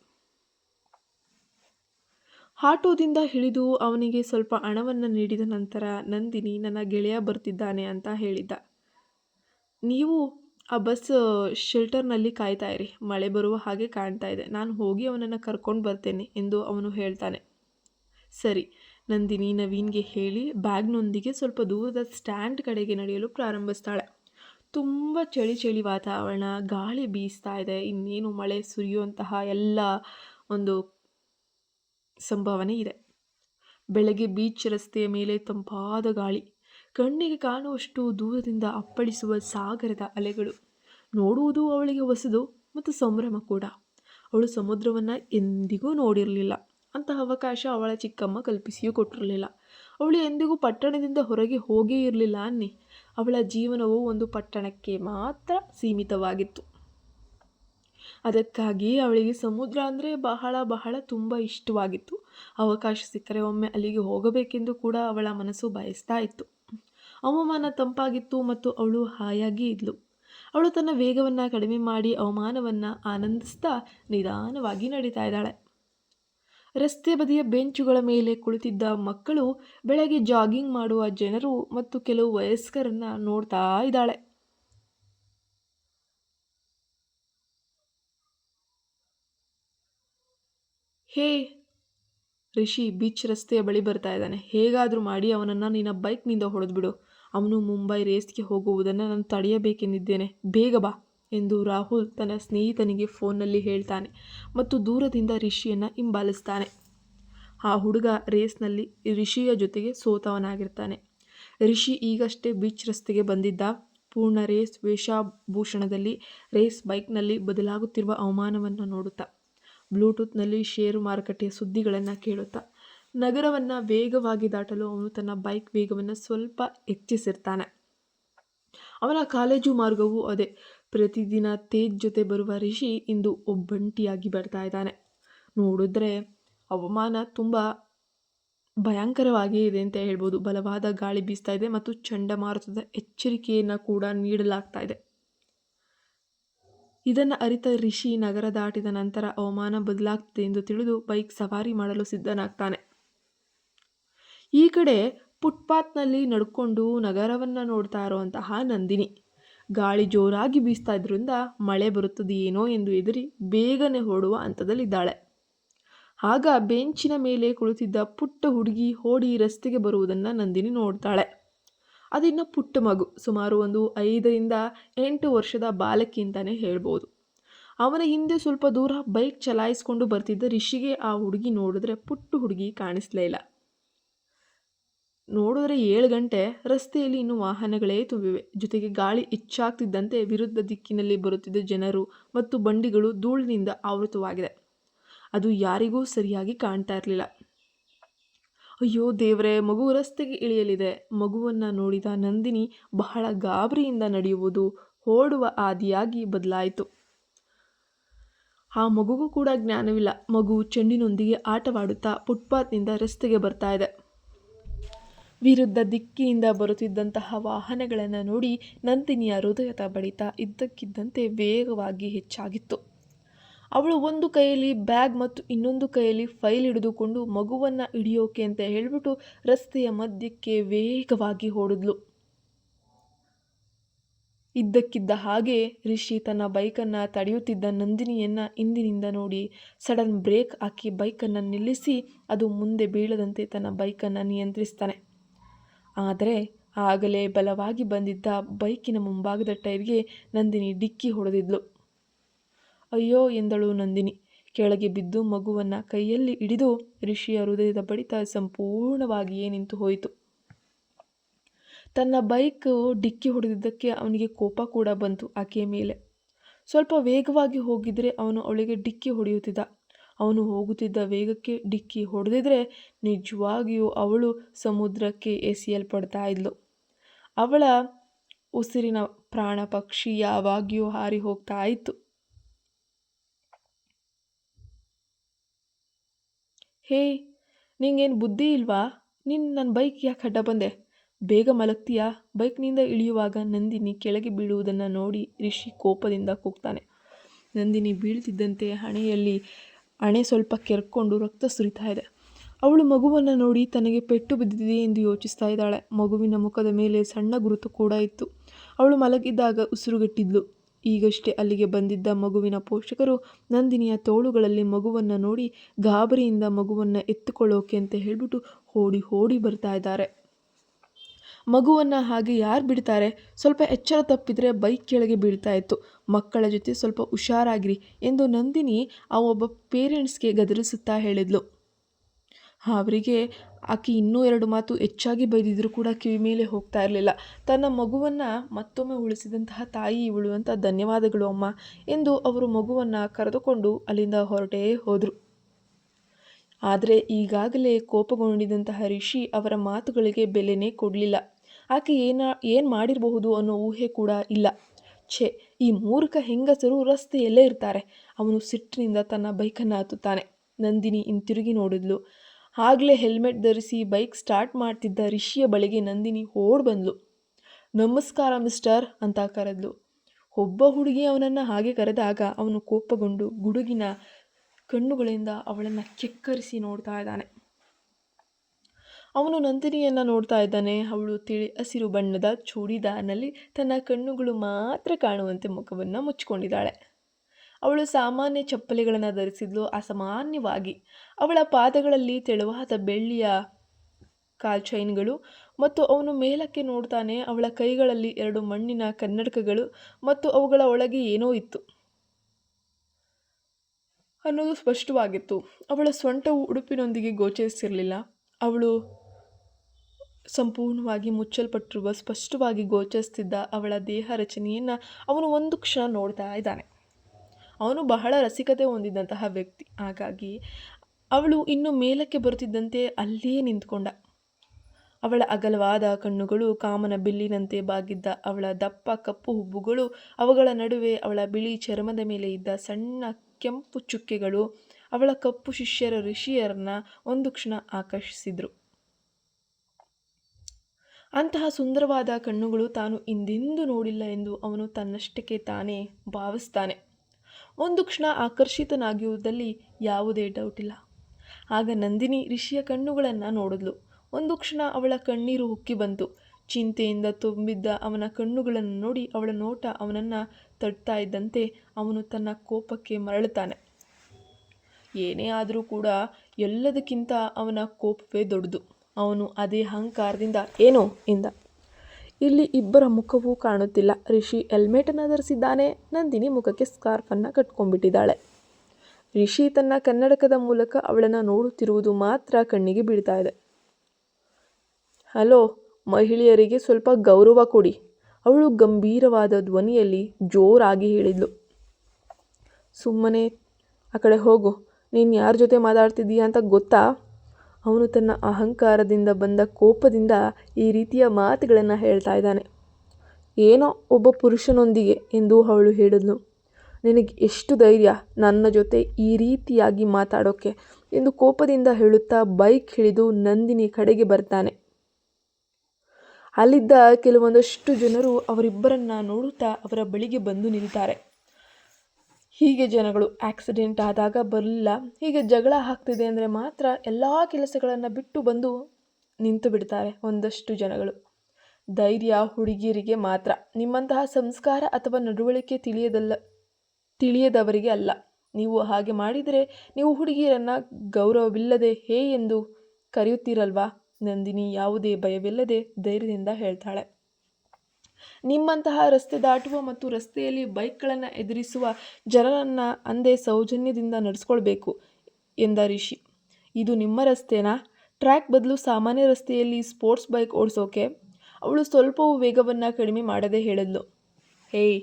ಆಟೋದಿಂದ ಹಿಡಿದು ಅವನಿಗೆ ಸ್ವಲ್ಪ ಹಣವನ್ನು ನೀಡಿದ ನಂತರ, ನಂದಿನಿ, ನನ್ನ ಗೆಳೆಯ ಬರ್ತಿದ್ದಾನೆ ಅಂತ ಹೇಳಿದ್ದ. ನೀವು ಆ ಬಸ್ ಶೆಲ್ಟರ್ನಲ್ಲಿ ಕಾಯ್ತಾ ಇರಿ. ಮಳೆ ಬರುವ ಹಾಗೆ ಕಾಣ್ತಾ ಇದೆ. ನಾನು ಹೋಗಿ ಅವನನ್ನು ಕರ್ಕೊಂಡು ಬರ್ತೇನೆ ಎಂದು ಅವನು ಹೇಳ್ತಾನೆ. ಸರಿ. ನಂದಿನಿ ನವೀನ್ಗೆ ಹೇಳಿ ಬ್ಯಾಗ್ನೊಂದಿಗೆ ಸ್ವಲ್ಪ ದೂರದ ಸ್ಟ್ಯಾಂಡ್ ಕಡೆಗೆ ನಡೆಯಲು ಪ್ರಾರಂಭಿಸ್ತಾಳೆ. ತುಂಬ ಚಳಿ ಚಳಿ ವಾತಾವರಣ, ಗಾಳಿ ಬೀಸ್ತಾ ಇದೆ, ಇನ್ನೇನು ಮಳೆ ಸುರಿಯುವಂತಹ ಎಲ್ಲ ಒಂದು ಸಂಭಾವನೆ ಇದೆ. ಬೆಳಗ್ಗೆ ಬೀಚ್ ರಸ್ತೆಯ ಮೇಲೆ ತಂಪಾದ ಗಾಳಿ, ಕಣ್ಣಿಗೆ ಕಾಣುವಷ್ಟು ದೂರದಿಂದ ಅಪ್ಪಳಿಸುವ ಸಾಗರದ ಅಲೆಗಳು. ನೋಡುವುದು ಅವಳಿಗೆ ಹೊಸದು ಮತ್ತು ಸಂಭ್ರಮ ಕೂಡ. ಅವಳು ಸಮುದ್ರವನ್ನು ಎಂದಿಗೂ ನೋಡಿರಲಿಲ್ಲ. ಅಂತಹ ಅವಕಾಶ ಅವಳ ಚಿಕ್ಕಮ್ಮ ಕಲ್ಪಿಸಿಯೂ ಕೊಟ್ಟಿರಲಿಲ್ಲ. ಅವಳು ಎಂದಿಗೂ ಪಟ್ಟಣದಿಂದ ಹೊರಗೆ ಹೋಗೇ ಇರಲಿಲ್ಲ ಅನ್ನಿ. ಅವಳ ಜೀವನವು ಒಂದು ಪಟ್ಟಣಕ್ಕೆ ಮಾತ್ರ ಸೀಮಿತವಾಗಿತ್ತು. ಅದಕ್ಕಾಗಿ ಅವಳಿಗೆ ಸಮುದ್ರ ಅಂದರೆ ಬಹಳ ಬಹಳ ತುಂಬ ಇಷ್ಟವಾಗಿತ್ತು. ಅವಕಾಶ ಸಿಕ್ಕರೆ ಒಮ್ಮೆ ಅಲ್ಲಿಗೆ ಹೋಗಬೇಕೆಂದು ಕೂಡ ಅವಳ ಮನಸ್ಸು ಬಯಸ್ತಾ ಇತ್ತು. ಅವಮಾನ ತಂಪಾಗಿತ್ತು ಮತ್ತು ಅವಳು ಹಾಯಾಗಿ ಇದ್ಲು. ಅವಳು ತನ್ನ ವೇಗವನ್ನು ಕಡಿಮೆ ಮಾಡಿ ಅವಮಾನವನ್ನು ಆನಂದಿಸ್ತಾ ನಿಧಾನವಾಗಿ ನಡೀತಾ ಇದ್ದಾಳೆ. ರಸ್ತೆ ಬದಿಯ ಬೆಂಚುಗಳ ಮೇಲೆ ಕುಳಿತಿದ್ದ ಮಕ್ಕಳು ಬೆಳಗ್ಗೆ ಜಾಗಿಂಗ್ ಮಾಡುವ ಜನರು ಮತ್ತು ಕೆಲವು ವಯಸ್ಕರನ್ನ ನೋಡ್ತಾ ಇದ್ದಾಳೆ. ಹೇ, ರಿಷಿ ಬೀಚ್ ರಸ್ತೆಯ ಬಳಿ ಬರ್ತಾ ಇದ್ದಾನೆ. ಹೇಗಾದರೂ ಮಾಡಿ ಅವನನ್ನು ನಿನ್ನ ಬೈಕ್ನಿಂದ ಹೊಡೆದ್ಬಿಡು. ಅವನು ಮುಂಬೈ ರೇಸ್ಗೆ ಹೋಗುವುದನ್ನು ನಾನು ತಡೆಯಬೇಕೆಂದಿದ್ದೇನೆ. ಬೇಗ ಬಾ. ಎಂದು ರಾಹುಲ್ ತನ್ನ ಸ್ನೇಹಿತನಿಗೆ ಫೋನ್ನಲ್ಲಿ ಹೇಳ್ತಾನೆ ಮತ್ತು ದೂರದಿಂದ ರಿಷಿಯನ್ನು ಹಿಂಬಾಲಿಸ್ತಾನೆ. ಆ ಹುಡುಗ ರೇಸ್ನಲ್ಲಿ ರಿಷಿಯ ಜೊತೆಗೆ ಸೋತವನಾಗಿರ್ತಾನೆ. ರಿಷಿ ಈಗಷ್ಟೇ ಬೀಚ್ ರಸ್ತೆಗೆ ಬಂದಿದ್ದ ಪೂರ್ಣ ರೇಸ್ ವೇಷಭೂಷಣದಲ್ಲಿ ರೇಸ್ ಬೈಕ್ನಲ್ಲಿ ಬದಲಾಗುತ್ತಿರುವ ಅವಮಾನವನ್ನು ನೋಡುತ್ತಾ, ಬ್ಲೂಟೂತ್ನಲ್ಲಿ ಷೇರು ಮಾರುಕಟ್ಟೆಯ ಸುದ್ದಿಗಳನ್ನು ಕೇಳುತ್ತಾ, ನಗರವನ್ನು ವೇಗವಾಗಿ ದಾಟಲು ಅವನು ತನ್ನ ಬೈಕ್ ವೇಗವನ್ನು ಸ್ವಲ್ಪ ಹೆಚ್ಚಿಸಿರ್ತಾನೆ. ಅವನ ಕಾಲೇಜು ಮಾರ್ಗವೂ ಅದೇ. ಪ್ರತಿದಿನ ತೇಜ್ ಜೊತೆ ಬರುವ ರಿಷಿ ಇಂದು ಒಬ್ಬಂಟಿಯಾಗಿ ಬರ್ತಾ ಇದ್ದಾನೆ. ನೋಡಿದ್ರೆ ಅವಮಾನ ತುಂಬ ಭಯಂಕರವಾಗಿ ಇದೆ ಅಂತ ಹೇಳ್ಬೋದು. ಬಲವಾದ ಗಾಳಿ ಬೀಸ್ತಾ ಇದೆ ಮತ್ತು ಚಂಡಮಾರುತದ ಎಚ್ಚರಿಕೆಯನ್ನು ಕೂಡ ನೀಡಲಾಗ್ತಾ ಇದೆ. ಇದನ್ನು ಅರಿತ ರಿಷಿ ನಗರ ದಾಟಿದ ನಂತರ ಅವಮಾನ ಬದಲಾಗ್ತಿದೆ ಎಂದು ತಿಳಿದು ಬೈಕ್ ಸವಾರಿ ಮಾಡಲು ಸಿದ್ಧನಾಗ್ತಾನೆ. ಈ ಕಡೆ ಫುಟ್ಪಾತ್ನಲ್ಲಿ ನಡ್ಕೊಂಡು ನಗರವನ್ನು ನೋಡ್ತಾ ಇರುವಂತಹ ನಂದಿನಿ. ಗಾಳಿ ಜೋರಾಗಿ ಬೀಸ್ತಾ ಇದ್ರಿಂದ ಮಳೆ ಬರುತ್ತದೆಯೇನೋ ಎಂದು ಎದುರಿ ಬೇಗನೆ ಹೊರಡುವ ಹಂತದಲ್ಲಿದ್ದಾಳೆ. ಆಗ ಬೆಂಚಿನ ಮೇಲೆ ಕುಳಿತಿದ್ದ ಪುಟ್ಟ ಹುಡುಗಿ ಓಡಿ ರಸ್ತೆಗೆ ಬರುವುದನ್ನು ನಂದಿನಿ ನೋಡ್ತಾಳೆ. ಅದಿನ್ನು ಪುಟ್ಟ ಮಗು, ಸುಮಾರು ಒಂದು ಐದರಿಂದ ಎಂಟು ವರ್ಷದ ಬಾಲಕಿ ಅಂತಲೇ ಹೇಳ್ಬೋದು. ಅವನ ಹಿಂದೆ ಸ್ವಲ್ಪ ದೂರ ಬೈಕ್ ಚಲಾಯಿಸ್ಕೊಂಡು ಬರ್ತಿದ್ದ ರಿಷಿಗೆ ಆ ಹುಡುಗಿ ನೋಡಿದ್ರೆ ಪುಟ್ಟ ಹುಡುಗಿ ಕಾಣಿಸ್ಲೇ ಇಲ್ಲ. ನೋಡಿದ್ರೆ ಏಳು ಗಂಟೆ ರಸ್ತೆಯಲ್ಲಿ ಇನ್ನೂ ವಾಹನಗಳೇ ತುಂಬಿವೆ. ಜೊತೆಗೆ ಗಾಳಿ ಹೆಚ್ಚಾಗ್ತಿದ್ದಂತೆ ವಿರುದ್ಧ ದಿಕ್ಕಿನಲ್ಲಿ ಬರುತ್ತಿದ್ದ ಜನರು ಮತ್ತು ಬಂಡಿಗಳು ಧೂಳಿನಿಂದ ಆವೃತವಾಗಿದೆ. ಅದು ಯಾರಿಗೂ ಸರಿಯಾಗಿ ಕಾಣ್ತಾ ಇರಲಿಲ್ಲ. ಅಯ್ಯೋ ದೇವರೇ, ಮಗು ರಸ್ತೆಗೆ ಇಳಿಯಲಿದೆ. ಮಗುವನ್ನು ನೋಡಿದ ನಂದಿನಿ ಬಹಳ ಗಾಬರಿಯಿಂದ ನಡೆಯುವುದು ಓಡುವ ಆದಿಯಾಗಿ ಬದಲಾಯಿತು. ಆ ಮಗುಗೂ ಕೂಡ ಜ್ಞಾನವಿಲ್ಲ. ಮಗು ಚೆಂಡಿನೊಂದಿಗೆ ಆಟವಾಡುತ್ತಾ ಫುಟ್ಪಾತ್ನಿಂದ ರಸ್ತೆಗೆ ಬರ್ತಾ ಇದೆ. ವಿರುದ್ಧ ದಿಕ್ಕಿನಿಂದ ಬರುತ್ತಿದ್ದಂತಹ ವಾಹನಗಳನ್ನು ನೋಡಿ ನಂದಿನಿಯ ಹೃದಯದ ಬಡಿತ ಇದ್ದಕ್ಕಿದ್ದಂತೆ ವೇಗವಾಗಿ ಹೆಚ್ಚಾಗಿತ್ತು. ಅವಳು ಒಂದು ಕೈಯಲ್ಲಿ ಬ್ಯಾಗ್ ಮತ್ತು ಇನ್ನೊಂದು ಕೈಯಲ್ಲಿ ಫೈಲ್ ಹಿಡಿದುಕೊಂಡು ಮಗುವನ್ನು ಹಿಡಿಯೋಕೆ ಅಂತ ಹೇಳಿಬಿಟ್ಟು ರಸ್ತೆಯ ಮಧ್ಯಕ್ಕೆ ವೇಗವಾಗಿ ಓಡಿದ್ಲು. ಇದ್ದಕ್ಕಿದ್ದ ಹಾಗೆ ರಿಷಿ ತನ್ನ ಬೈಕನ್ನು ತಡೆಯುತ್ತಿದ್ದ ನಂದಿನಿಯನ್ನು ಹಿಂದಿನಿಂದ ನೋಡಿ ಸಡನ್ ಬ್ರೇಕ್ ಹಾಕಿ ಬೈಕನ್ನು ನಿಲ್ಲಿಸಿ ಅದು ಮುಂದೆ ಬೀಳದಂತೆ ತನ್ನ ಬೈಕನ್ನು ನಿಯಂತ್ರಿಸ್ತಾನೆ. ಆದರೆ ಆಗಲೇ ಬಲವಾಗಿ ಬಂದಿದ್ದ ಬೈಕಿನ ಮುಂಭಾಗದ ಟೈರ್ಗೆ ನಂದಿನಿ ಡಿಕ್ಕಿ ಹೊಡೆದಿದ್ಲು. ಅಯ್ಯೋ, ಎಂದಳು ನಂದಿನಿ. ಕೆಳಗೆ ಬಿದ್ದು ಮಗುವನ್ನು ಕೈಯಲ್ಲಿ ಹಿಡಿದು ರಿಷಿಯ ಹೃದಯದ ಬಡಿತ ಸಂಪೂರ್ಣವಾಗಿಯೇ ನಿಂತು ಹೋಯಿತು. ತನ್ನ ಬೈಕ್ ಡಿಕ್ಕಿ ಹೊಡೆದಿದ್ದಕ್ಕೆ ಅವನಿಗೆ ಕೋಪ ಕೂಡ ಬಂತು ಆಕೆಯ ಮೇಲೆ. ಸ್ವಲ್ಪ ವೇಗವಾಗಿ ಹೋಗಿದ್ರೆ ಅವನು ಅವಳಿಗೆ ಡಿಕ್ಕಿ ಹೊಡೆಯುತ್ತಿದ್ದ. ಅವನು ಹೋಗುತ್ತಿದ್ದ ವೇಗಕ್ಕೆ ಡಿಕ್ಕಿ ಹೊಡೆದಿದ್ರೆ ನಿಜವಾಗಿಯೂ ಅವಳು ಸಮುದ್ರಕ್ಕೆ ಎಸೆಯಲ್ಪಡ್ತಾ ಇದ್ಲು. ಅವಳ ಉಸಿರಿನ ಪ್ರಾಣ ಪಕ್ಷಿ ಯಾವಾಗಿಯೂ ಹಾರಿ ಹೋಗ್ತಾ ಇತ್ತು. ಹೇ, ನಿಂಗೇನು ಬುದ್ಧಿ ಇಲ್ವಾ? ನಿನ್ ನನ್ನ ಬೈಕ್ ಯಾಕೆ ಅಡ್ಡ ಬಂದೆ? ಬೇಗ ಮಲಗ್ತೀಯಾ? ಬೈಕ್ನಿಂದ ಇಳಿಯುವಾಗ ನಂದಿನಿ ಕೆಳಗೆ ಬೀಳುವುದನ್ನು ನೋಡಿ ರಿಷಿ ಕೋಪದಿಂದ ಕೂಗ್ತಾನೆ. ನಂದಿನಿ ಬೀಳ್ತಿದ್ದಂತೆ ಹಣೆಯಲ್ಲಿ ಹಣೆ ಸ್ವಲ್ಪ ಕೆರ್ಕೊಂಡು ರಕ್ತ ಸುರಿತಾ ಇದೆ. ಅವಳು ಮಗುವನ್ನು ನೋಡಿ ತನಗೆ ಪೆಟ್ಟು ಬಿದ್ದಿದೆ ಎಂದು ಯೋಚಿಸ್ತಾ ಇದ್ದಾಳೆ. ಮಗುವಿನ ಮುಖದ ಮೇಲೆ ಸಣ್ಣ ಗುರುತು ಕೂಡ ಇತ್ತು. ಅವಳು ಮಲಗಿದ್ದಾಗ ಉಸಿರುಗಟ್ಟಿದ್ಲು. ಈಗಷ್ಟೇ ಅಲ್ಲಿಗೆ ಬಂದಿದ್ದ ಮಗುವಿನ ಪೋಷಕರು ನಂದಿನಿಯ ತೋಳುಗಳಲ್ಲಿ ಮಗುವನ್ನು ನೋಡಿ ಗಾಬರಿಯಿಂದ ಮಗುವನ್ನು ಎತ್ತುಕೊಳ್ಳೋಕೆ ಅಂತ ಹೇಳ್ಬಿಟ್ಟು ಓಡಿ ಓಡಿ ಬರ್ತಾ ಇದ್ದಾರೆ. ಮಗುವನ್ನು ಹಾಗೆ ಯಾರು ಬಿಡ್ತಾರೆ? ಸ್ವಲ್ಪ ಎಚ್ಚರ ತಪ್ಪಿದರೆ ಬೈಕ್ ಕೆಳಗೆ ಬೀಳ್ತಾ ಇತ್ತು. ಮಕ್ಕಳ ಜೊತೆ ಸ್ವಲ್ಪ ಹುಷಾರಾಗಿರಿ ಎಂದು ನಂದಿನಿ ಆ ಒಬ್ಬ ಪೇರೆಂಟ್ಸ್ಗೆ ಗದರಿಸುತ್ತಾ ಹೇಳಿದ್ಲು. ಅವರಿಗೆ ಆಕೆ ಇನ್ನೂ ಎರಡು ಮಾತು ಹೆಚ್ಚಾಗಿ ಬೈದಿದ್ರು ಕೂಡ ಕಿವಿ ಮೇಲೆ ಹೋಗ್ತಾ ಇರಲಿಲ್ಲ. ತನ್ನ ಮಗುವನ್ನು ಮತ್ತೊಮ್ಮೆ ಉಳಿಸಿದಂತಹ ತಾಯಿ ಇವಳು ಅಂತ ಧನ್ಯವಾದಗಳು ಅಮ್ಮ ಎಂದು ಅವರು ಮಗುವನ್ನು ಕರೆದುಕೊಂಡು ಅಲ್ಲಿಂದ ಹೊರಟೇ ಹೋದರು. ಆದರೆ ಈಗಾಗಲೇ ಕೋಪಗೊಂಡಿದಂತಹ ರಿಷಿ ಅವರ ಮಾತುಗಳಿಗೆ ಬೆಲೆನೇ ಕೊಡಲಿಲ್ಲ. ಆಕೆ ಏನ, ಏನು ಮಾಡಿರಬಹುದು ಅನ್ನೋ ಊಹೆ ಕೂಡ ಇಲ್ಲ. ಛೇ, ಈ ಮೂರ್ಖ ಹೆಂಗಸರು ರಸ್ತೆಯಲ್ಲೇ ಇರ್ತಾರೆ. ಅವನು ಸಿಟ್ಟಿನಿಂದ ತನ್ನ ಬೈಕನ್ನು ಹತ್ತುತ್ತಾನೆ. ನಂದಿನಿ ಹಿಂತಿರುಗಿ ನೋಡಿದ್ಲು. ಆಗಲೇ ಹೆಲ್ಮೆಟ್ ಧರಿಸಿ ಬೈಕ್ ಸ್ಟಾರ್ಟ್ ಮಾಡ್ತಿದ್ದ ರಿಷಿಯ ಬಳಿಗೆ ನಂದಿನಿ ಓಡ್ ಬಂದ್ಲು. ನಮಸ್ಕಾರ ಮಿಸ್ಟರ್ ಅಂತ ಕರೆದ್ಲು. ಒಬ್ಬ ಹುಡುಗಿ ಅವನನ್ನು ಹಾಗೆ ಕರೆದಾಗ ಅವನು ಕೋಪಗೊಂಡು ಗುಡುಗಿನ ಕಣ್ಣುಗಳಿಂದ ಅವಳನ್ನು ಕೆಕ್ಕರಿಸಿ ನೋಡ್ತಾ ಇದ್ದಾನೆ. ಅವನು ನಂದಿನಿಯನ್ನು ನೋಡ್ತಾ ಇದ್ದಾನೆ. ಅವಳು ತಿಳಿ, ಹಸಿರು ಬಣ್ಣದ ಚೂಡಿದಾರ್ನಲ್ಲಿ ತನ್ನ ಕಣ್ಣುಗಳು ಮಾತ್ರ ಕಾಣುವಂತೆ ಮುಖವನ್ನು ಮುಚ್ಚಿಕೊಂಡಿದ್ದಾಳೆ. ಅವಳು ಸಾಮಾನ್ಯ ಚಪ್ಪಲಿಗಳನ್ನು ಧರಿಸಿದ್ಲು ಅಸಾಮಾನ್ಯವಾಗಿ. ಅವಳ ಪಾದಗಳಲ್ಲಿ ತೆಳುವಾದ ಬೆಳ್ಳಿಯ ಕಾಲ್ ಚೈನ್ಗಳು ಮತ್ತು ಅವನು ಮೇಲಕ್ಕೆ ನೋಡ್ತಾನೆ, ಅವಳ ಕೈಗಳಲ್ಲಿ ಎರಡು ಮಣ್ಣಿನ ಕನ್ನಡಕಗಳು ಮತ್ತು ಅವುಗಳ ಒಳಗೆ ಏನೋ ಇತ್ತು. ಅನ್ನೋದು ಸ್ಪಷ್ಟವಾಗಿತ್ತು. ಅವಳ ಸೊಂಟವು ಉಡುಪಿನೊಂದಿಗೆ ಗೋಚರಿಸಿರಲಿಲ್ಲ. ಅವಳು ಸಂಪೂರ್ಣವಾಗಿ ಮುಚ್ಚಲ್ಪಟ್ಟಿರುವ, ಸ್ಪಷ್ಟವಾಗಿ ಗೋಚರಿಸ್ತಿದ್ದ ಅವಳ ದೇಹ ರಚನೆಯನ್ನು ಅವನು ಒಂದು ಕ್ಷಣ ನೋಡ್ತಾ ಇದ್ದಾನೆ. ಅವನು ಬಹಳ ರಸಿಕತೆ ಹೊಂದಿದ್ದಂತಹ ವ್ಯಕ್ತಿ. ಹಾಗಾಗಿ ಅವಳು ಇನ್ನು ಮೇಲಕ್ಕೆ ಬರುತ್ತಿದ್ದಂತೆ ಅಲ್ಲೇ ನಿಂತ್ಕೊಂಡ. ಅವಳ ಅಗಲವಾದ ಕಣ್ಣುಗಳು, ಕಾಮನ ಬಿಲ್ಲಿನಂತೆ ಬಾಗಿದ್ದ ಅವಳ ದಪ್ಪ ಕಪ್ಪು ಹುಬ್ಬುಗಳು, ಅವುಗಳ ನಡುವೆ ಅವಳ ಬಿಳಿ ಚರ್ಮದ ಮೇಲೆ ಇದ್ದ ಸಣ್ಣ ಕೆಂಪು ಚುಕ್ಕೆಗಳು ಅವಳ ಕಪ್ಪು ಶಿಷ್ಯರ ಋಷಿಯರನ್ನ ಒಂದು ಕ್ಷಣ ಆಕರ್ಷಿಸಿದ್ರು. ಅಂತಹ ಸುಂದರವಾದ ಕಣ್ಣುಗಳು ತಾನು ಇಂದೆಂದೂ ನೋಡಿಲ್ಲ ಎಂದು ಅವನು ತನ್ನಷ್ಟಕ್ಕೆ ತಾನೇ ಭಾವಿಸ್ತಾನೆ. ಒಂದು ಕ್ಷಣ ಆಕರ್ಷಿತನಾಗಿರುವುದರಲ್ಲಿ ಯಾವುದೇ ಡೌಟ್ ಇಲ್ಲ. ಆಗ ನಂದಿನಿ ಋಷಿಯ ಕಣ್ಣುಗಳನ್ನು ನೋಡಿದ್ಲು. ಒಂದು ಕ್ಷಣ ಅವಳ ಕಣ್ಣೀರು ಉಕ್ಕಿ ಬಂತು. ಚಿಂತೆಯಿಂದ ತುಂಬಿದ್ದ ಅವನ ಕಣ್ಣುಗಳನ್ನು ನೋಡಿ ಅವಳ ನೋಟ ಅವನನ್ನು ತಡ್ತಾ ಇದ್ದಂತೆ ಅವನು ತನ್ನ ಕೋಪಕ್ಕೆ ಮರಳುತ್ತಾನೆ. ಏನೇ ಆದರೂ ಕೂಡ ಎಲ್ಲದಕ್ಕಿಂತ ಅವನ ಕೋಪವೇ ದೊಡ್ಡದು. ಅವನು ಅದೇ ಅಹಂಕಾರದಿಂದ ಏನೋ ಎಂದ ಇಲ್ಲಿ ಇಬ್ಬರ ಮುಖವೂ ಕಾಣುತ್ತಿಲ್ಲ. ರಿಷಿ ಹೆಲ್ಮೆಟನ್ನು ಧರಿಸಿದ್ದಾನೆ. ನಂದಿನಿ ಮುಖಕ್ಕೆ ಸ್ಕಾರ್ಫನ್ನು ಕಟ್ಕೊಂಡ್ಬಿಟ್ಟಿದ್ದಾಳೆ. ರಿಷಿ ತನ್ನ ಕನ್ನಡಕದ ಮೂಲಕ ಅವಳನ್ನು ನೋಡುತ್ತಿರುವುದು ಮಾತ್ರ ಕಣ್ಣಿಗೆ ಬೀಳ್ತಾ ಇದೆ. ಹಲೋ, ಮಹಿಳೆಯರಿಗೆ ಸ್ವಲ್ಪ ಗೌರವ ಕೊಡಿ. ಅವಳು ಗಂಭೀರವಾದ ಧ್ವನಿಯಲ್ಲಿ ಜೋರಾಗಿ ಹೇಳಿದ್ಲು. ಸುಮ್ಮನೆ, ಆ ಕಡೆ ಹೋಗು. ನೀನು ಯಾರ ಜೊತೆ ಮಾತಾಡ್ತಿದ್ದೀಯ ಅಂತ ಗೊತ್ತಾ? ಅವನು ತನ್ನ ಅಹಂಕಾರದಿಂದ ಬಂದ ಕೋಪದಿಂದ ಈ ರೀತಿಯ ಮಾತುಗಳನ್ನು ಹೇಳ್ತಾ ಇದ್ದಾನೆ. ಏನೋ ಒಬ್ಬ ಪುರುಷನೊಂದಿಗೆ ಎಂದು ಅವಳು ಹೇಳಿದ್ಲು. ನಿನಗೆ ಎಷ್ಟು ಧೈರ್ಯ ನನ್ನ ಜೊತೆ ಈ ರೀತಿಯಾಗಿ ಮಾತಾಡೋಕ್ಕೆ ಎಂದು ಕೋಪದಿಂದ ಹೇಳುತ್ತಾ ಬೈಕ್ ಹಿಡಿದು ನಂದಿನಿ ಕಡೆಗೆ ಬರ್ತಾನೆ. ಅಲ್ಲಿದ್ದ ಕೆಲವೊಂದಷ್ಟು ಜನರು ಅವರಿಬ್ಬರನ್ನ ನೋಡುತ್ತಾ ಅವರ ಬಳಿಗೆ ಬಂದು ನಿಲ್ತಾರೆ. ಹೀಗೆ ಜನಗಳು ಆಕ್ಸಿಡೆಂಟ್ ಆದಾಗ ಬರಲಿಲ್ಲ. ಹೀಗೆ ಜಗಳ ಆಗ್ತಿದೆ ಅಂದರೆ ಮಾತ್ರ ಎಲ್ಲ ಕೆಲಸಗಳನ್ನು ಬಿಟ್ಟು ಬಂದು ನಿಂತು ಬಿಡ್ತಾರೆ ಒಂದಷ್ಟು ಜನಗಳು. ಧೈರ್ಯ, ಹುಡುಗಿಯರಿಗೆ ಮಾತ್ರ. ನಿಮ್ಮಂತಹ ಸಂಸ್ಕಾರ ಅಥವಾ ನಡವಳಿಕೆ ತಿಳಿಯದಲ್ಲ, ತಿಳಿಯದವರಿಗೆ ಅಲ್ಲ. ನೀವು ಹಾಗೆ ಮಾಡಿದರೆ ನೀವು ಹುಡುಗಿಯರನ್ನು ಗೌರವವಿಲ್ಲದೆ ಹೇ ಎಂದು ಕರೆಯುತ್ತೀರಲ್ವಾ? ನಂದಿನಿ ಯಾವುದೇ ಭಯವಿಲ್ಲದೆ ಧೈರ್ಯದಿಂದ ಹೇಳ್ತಾಳೆ. ನಿಮ್ಮಂತಹ ರಸ್ತೆ ದಾಟುವ ಮತ್ತು ರಸ್ತೆಯಲ್ಲಿ ಬೈಕ್ಗಳನ್ನು ಎದುರಿಸುವ ಜನರನ್ನು ಅಂದೇ ಸೌಜನ್ಯದಿಂದ ನಡೆಸ್ಕೊಳ್ಬೇಕು, ಎಂದ ರಿಷಿ. ಇದು ನಿಮ್ಮ ರಸ್ತೆನಾ? ಟ್ರ್ಯಾಕ್ ಬದಲು ಸಾಮಾನ್ಯ ರಸ್ತೆಯಲ್ಲಿ ಸ್ಪೋರ್ಟ್ಸ್ ಬೈಕ್ ಓಡಿಸೋಕೆ? ಅವಳು ಸ್ವಲ್ಪವೂ ವೇಗವನ್ನು ಕಡಿಮೆ ಮಾಡದೆ ಹೇಳಿದ್ಲು. ಹೇಯ್,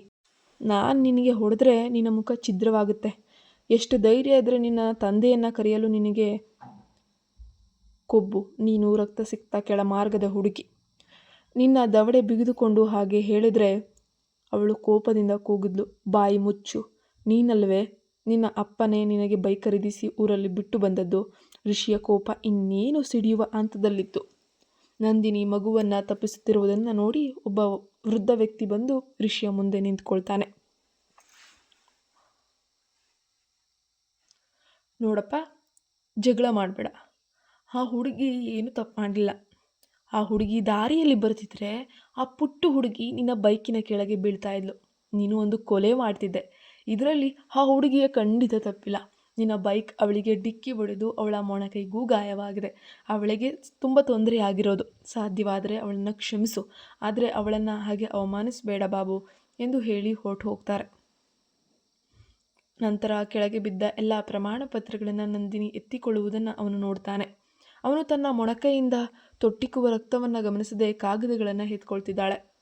ನಾನು ನಿನಗೆ ಹೊಡೆದ್ರೆ ನಿನ್ನ ಮುಖ ಛಿದ್ರವಾಗುತ್ತೆ. ಎಷ್ಟು ಧೈರ್ಯ ಇದ್ದರೆ ನಿನ್ನ ತಂದೆಯನ್ನು ಕರೆಯಲು ನಿನಗೆ ಕೊಬ್ಬು. ನೀನು ರಕ್ತ ಸಿಕ್ತ ಕೆಳ ಮಾರ್ಗದ ಹುಡುಗಿ. ನಿನ್ನ ದವಡೆ ಬಿಗಿದುಕೊಂಡು ಹಾಗೆ ಹೇಳಿದ್ರೆ ಅವಳು ಕೋಪದಿಂದ ಕೂಗಿದ್ಲು. ಬಾಯಿ ಮುಚ್ಚು. ನೀನಲ್ವೇ? ನಿನ್ನ ಅಪ್ಪನೇ ನಿನಗೆ ಬೈಕ್ ಖರೀದಿಸಿ ಊರಲ್ಲಿ ಬಿಟ್ಟು ಬಂದದ್ದು. ಋಷಿಯ ಕೋಪ ಇನ್ನೇನು ಸಿಡಿಯುವ ಹಂತದಲ್ಲಿತ್ತು. ನಂದಿನಿ ಮಗುವನ್ನು ತಪ್ಪಿಸುತ್ತಿರುವುದನ್ನು ನೋಡಿ ಒಬ್ಬ ವೃದ್ಧ ವ್ಯಕ್ತಿ ಬಂದು ಋಷಿಯ ಮುಂದೆ ನಿಂತ್ಕೊಳ್ತಾನೆ. ನೋಡಪ್ಪ, ಜಗಳ ಮಾಡಬೇಡ. ಆ ಹುಡುಗಿ ಏನು ತಪ್ಪು ಮಾಡಲಿಲ್ಲ ಆ ಹುಡುಗಿ ದಾರಿಯಲ್ಲಿ ಬರ್ತಿದ್ರೆ ಆ ಪುಟ್ಟು ಹುಡುಗಿ ನಿನ್ನ ಬೈಕಿನ ಕೆಳಗೆ ಬೀಳ್ತಾ ಇದ್ಲು. ನೀನು ಒಂದು ಕೊಲೆ ಮಾಡ್ತಿದ್ದೆ. ಇದರಲ್ಲಿ ಆ ಹುಡುಗಿಯ ಖಂಡಿತ ತಪ್ಪಿಲ್ಲ. ನಿನ್ನ ಬೈಕ್ ಅವಳಿಗೆ ಡಿಕ್ಕಿ ಹೊಡೆದು ಅವಳ ಮೊಣಕೈಗೂ ಗಾಯವಾಗಿದೆ. ಅವಳಿಗೆ ತುಂಬ ತೊಂದರೆ ಆಗಿರೋದು. ಸಾಧ್ಯವಾದರೆ ಅವಳನ್ನು ಕ್ಷಮಿಸು. ಆದರೆ ಅವಳನ್ನು ಹಾಗೆ ಅವಮಾನಿಸಬೇಡ ಬಾಬು ಎಂದು ಹೇಳಿ ಹೊರಟು ಹೋಗ್ತಾರೆ. ನಂತರ ಕೆಳಗೆ ಬಿದ್ದ ಎಲ್ಲ ಪ್ರಮಾಣ ಪತ್ರಗಳನ್ನು ನಂದಿನಿ ಎತ್ತಿಕೊಳ್ಳುವುದನ್ನು ಅವನು ನೋಡ್ತಾನೆ. ಅವನು ತನ್ನ ಮೊಣಕೈಯಿಂದ ತೊಟ್ಟಿಕ್ಕುವ ರಕ್ತವನ್ನು ಗಮನಿಸದೆ ಕಾಗದಗಳನ್ನು ಎತ್ಕೊಳ್ತಿದ್ದಾಳೆ.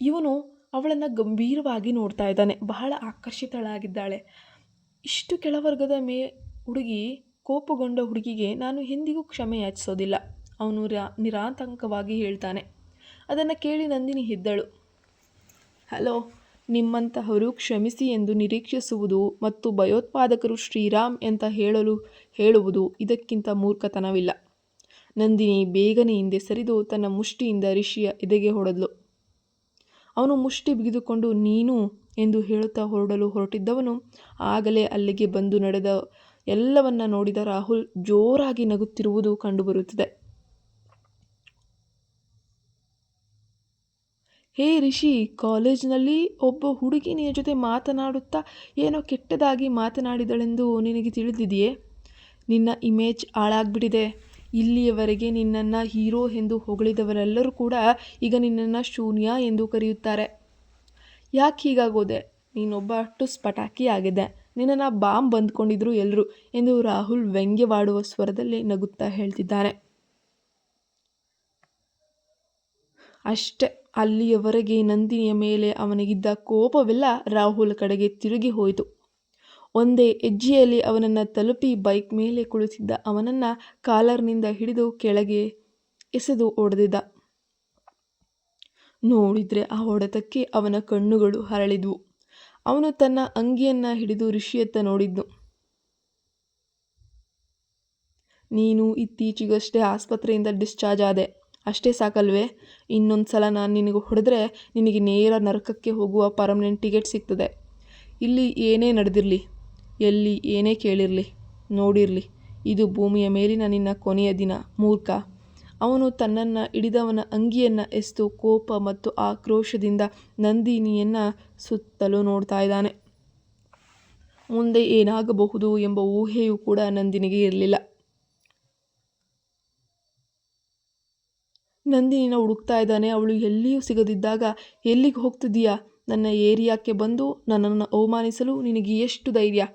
ಇವನು ಅವಳನ್ನು ಗಂಭೀರವಾಗಿ ನೋಡ್ತಾ ಇದ್ದಾನೆ. ಬಹಳ ಆಕರ್ಷಿತಳಾಗಿದ್ದಾಳೆ. ಇಷ್ಟು ಕೆಳವರ್ಗದ ಮೇ ಹುಡುಗಿ, ಕೋಪಗೊಂಡ ಹುಡುಗಿಗೆ ನಾನು ಎಂದಿಗೂ ಕ್ಷಮೆ ಯಾಚಿಸೋದಿಲ್ಲ. ಅವನು ನಿರಾತಂಕವಾಗಿ ಹೇಳ್ತಾನೆ. ಅದನ್ನು ಕೇಳಿ ನಂದಿನಿ ಎದ್ದಳು ಹಲೋ ನಿಮ್ಮಂತಹವರು ಕ್ಷಮಿಸಿ ಎಂದು ನಿರೀಕ್ಷಿಸುವುದು ಮತ್ತು ಭಯೋತ್ಪಾದಕರು ಶ್ರೀರಾಮ್ ಅಂತ ಹೇಳಲು ಹೇಳುವುದು ಇದಕ್ಕಿಂತ ಮೂರ್ಖತನವಿಲ್ಲ. ನಂದಿನಿ ಬೇಗನೆ ಹಿಂದೆ ಸರಿದು ತನ್ನ ಮುಷ್ಟಿಯಿಂದ ರಿಷಿಯ ಎದೆಗೆ ಹೊಡೆದ್ಲು. ಅವನು ಮುಷ್ಟಿ ಬಿಗಿದುಕೊಂಡು, ನೀನು ಎಂದು ಹೇಳುತ್ತಾ ಹೊರಡಲು ಹೊರಟಿದ್ದವನು ಆಗಲೇ ಅಲ್ಲಿಗೆ ಬಂದು ನಡೆದ ಎಲ್ಲವನ್ನ ನೋಡಿದ ರಾಹುಲ್ ಜೋರಾಗಿ ನಗುತ್ತಿರುವುದು ಕಂಡುಬರುತ್ತಿದೆ. ಹೇ ರಿಷಿ, ಕಾಲೇಜಿನಲ್ಲಿ ಒಬ್ಬ ಹುಡುಗಿ ನಿನ್ನ ಜೊತೆ ಮಾತನಾಡುತ್ತಾ ಏನೋ ಕೆಟ್ಟದಾಗಿ ಮಾತನಾಡಿದಳೆಂದು ನಿನಗೆ ತಿಳಿದಿದೆಯೇ? ನಿನ್ನ ಇಮೇಜ್ ಹಾಳಾಗ್ಬಿಟ್ಟಿದೆ. ಇಲ್ಲಿಯವರೆಗೆ ನಿನ್ನನ್ನು ಹೀರೋ ಎಂದು ಹೊಗಳಿದವರೆಲ್ಲರೂ ಕೂಡ ಈಗ ನಿನ್ನನ್ನು ಶೂನ್ಯ ಎಂದು ಕರೆಯುತ್ತಾರೆ. ಯಾಕೆ ಹೀಗಾಗೋದೆ? ನೀನೊಬ್ಬ ಟುಸ್ ಸ್ಪಟಾಕಿ ಆಗಿದೆ ನಿನ್ನನ್ನು ಬಾಂಬ್ ಬಂದ್ಕೊಂಡಿದ್ರು ಎಲ್ಲರೂ ಎಂದು ರಾಹುಲ್ ವ್ಯಂಗ್ಯವಾಡುವ ಸ್ವರದಲ್ಲಿ ನಗುತ್ತಾ ಹೇಳ್ತಿದ್ದಾನೆ ಅಷ್ಟೇ. ಅಲ್ಲಿಯವರೆಗೆ ನಂದಿನಿಯ ಮೇಲೆ ಅವನಿಗಿದ್ದ ಕೋಪವೆಲ್ಲ ರಾಹುಲ್ ಕಡೆಗೆ ತಿರುಗಿ ಹೋಯಿತು. ಒಂದೇ ಹೆಜ್ಜೆಯಲ್ಲಿ ಅವನನ್ನು ತಲುಪಿ ಬೈಕ್ ಮೇಲೆ ಕುಳಿತಿದ್ದ ಅವನನ್ನು ಕಾಲರ್ನಿಂದ ಹಿಡಿದು ಕೆಳಗೆ ಎಸೆದು ಹೊಡೆದಿದ್ದ ನೋಡಿದ್ರೆ ಆ ಹೊಡೆತಕ್ಕೆ ಅವನ ಕಣ್ಣುಗಳು ಹರಳಿದ್ವು. ಅವನು ತನ್ನ ಅಂಗಿಯನ್ನ ಹಿಡಿದು ಋಷಿಯತ್ತ ನೋಡಿದ್ನು ನೀನು ಇತ್ತೀಚೆಗಷ್ಟೇ ಆಸ್ಪತ್ರೆಯಿಂದ ಡಿಸ್ಚಾರ್ಜ್ ಆದೆ. ಅಷ್ಟೇ ಸಾಕಲ್ವೇ? ಇನ್ನೊಂದು ಸಲ ನಾನು ನಿನಗೆ ಹೊಡೆದ್ರೆ ನಿನಗೆ ನೇರ ನರಕಕ್ಕೆ ಹೋಗುವ ಪರ್ಮನೆಂಟ್ ಟಿಕೆಟ್ ಸಿಗ್ತದೆ. ಇಲ್ಲಿ ಏನೇ ನಡೆದಿರಲಿ, ಎಲ್ಲಿ ಏನೇ ಕೇಳಿರಲಿ, ನೋಡಿರಲಿ, ಇದು ಭೂಮಿಯ ಮೇಲಿನ ನಿನ್ನ ಕೊನೆಯ ದಿನ, ಮೂರ್ಖ. ಅವನು ತನ್ನನ್ನು ಹಿಡಿದವನ ಅಂಗಿಯನ್ನು ಎಸ್ತು ಕೋಪ ಮತ್ತು ಆಕ್ರೋಶದಿಂದ ನಂದಿನಿಯನ್ನು ಸುತ್ತಲೂ ನೋಡ್ತಾ ಇದ್ದಾನೆ. ಮುಂದೆ ಏನಾಗಬಹುದು ಎಂಬ ಊಹೆಯೂ ಕೂಡ ನಂದಿನಿಗೆ ಇರಲಿಲ್ಲ. ನಂದಿನಿನ ಹುಡುಕ್ತಾ ಇದ್ದಾನೆ. ಅವಳು ಎಲ್ಲಿಯೂ ಸಿಗದಿದ್ದಾಗ, ಎಲ್ಲಿಗೆ ಹೋಗ್ತಿದ್ದೀಯಾ? ನನ್ನ ಏರಿಯಾಕ್ಕೆ ಬಂದು ನನ್ನನ್ನು ಅವಮಾನಿಸಲು ನಿನಗೆ ಎಷ್ಟು ಧೈರ್ಯ?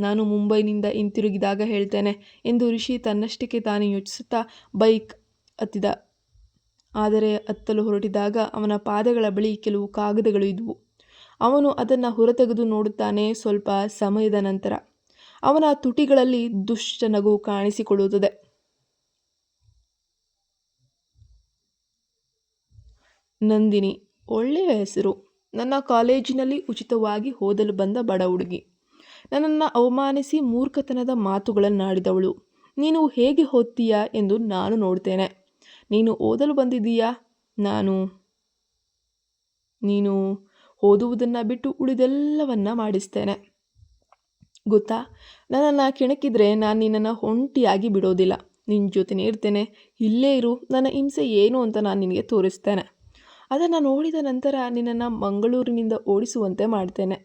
ನಾನು ಮುಂಬೈನಿಂದ ಹಿಂತಿರುಗಿದಾಗ ಹೇಳ್ತೇನೆ ಎಂದು ಋಷಿ ತನ್ನಷ್ಟಕ್ಕೆ ತಾನೇ ಯೋಚಿಸುತ್ತಾ ಬೈಕ್ ಹತ್ತಿದ. ಆದರೆ ಹತ್ತಲು ಹೊರಟಿದಾಗ ಅವನ ಪಾದಗಳ ಬಳಿ ಕೆಲವು ಕಾಗದಗಳು ಇದ್ವು. ಅವನು ಅದನ್ನು ಹೊರತೆಗೆದು ನೋಡುತ್ತಾನೆ ಸ್ವಲ್ಪ ಸಮಯದ ನಂತರ. ಅವನ ತುಟಿಗಳಲ್ಲಿ ದುಷ್ಟ ನಗು ಕಾಣಿಸಿಕೊಳ್ಳುತ್ತದೆ. ನಂದಿನಿ, ಒಳ್ಳೆಯ ಹೆಸರು. ನನ್ನ ಕಾಲೇಜಿನಲ್ಲಿ ಉಚಿತವಾಗಿ ಓದಲು ಬಂದ ಬಡ ಹುಡುಗಿ. ನನ್ನನ್ನು ಅವಮಾನಿಸಿ ಮೂರ್ಖತನದ ಮಾತುಗಳನ್ನಾಡಿದವಳು ನೀನು ಹೇಗೆ ಓದ್ತೀಯಾ ಎಂದು ನಾನು ನೋಡ್ತೇನೆ. ನೀನು ಓದಲು ಬಂದಿದ್ದೀಯಾ? ನಾನು, ನೀನು ಓದುವುದನ್ನು ಬಿಟ್ಟು ಉಳಿದೆಲ್ಲವನ್ನ ಮಾಡಿಸ್ತೇನೆ. ಗೊತ್ತಾ? ನನ್ನನ್ನು ಕೆಣಕಿದ್ರೆ ನಾನು ನಿನ್ನನ್ನು ಒಂಟಿಯಾಗಿ ಬಿಡೋದಿಲ್ಲ. ನಿನ್ನ ಜೊತೆನೇ ಇರ್ತೇನೆ. ಇಲ್ಲೇ ಇರು. ನನ್ನ ಹಿಂಸೆ ಏನು ಅಂತ ನಾನು ನಿನಗೆ ತೋರಿಸ್ತೇನೆ. ಅದನ್ನು ನೋಡಿದ ನಂತರ ನಿನ್ನನ್ನು ಮಂಗಳೂರಿನಿಂದ ಓಡಿಸುವಂತೆ ಮಾಡ್ತೇನೆ.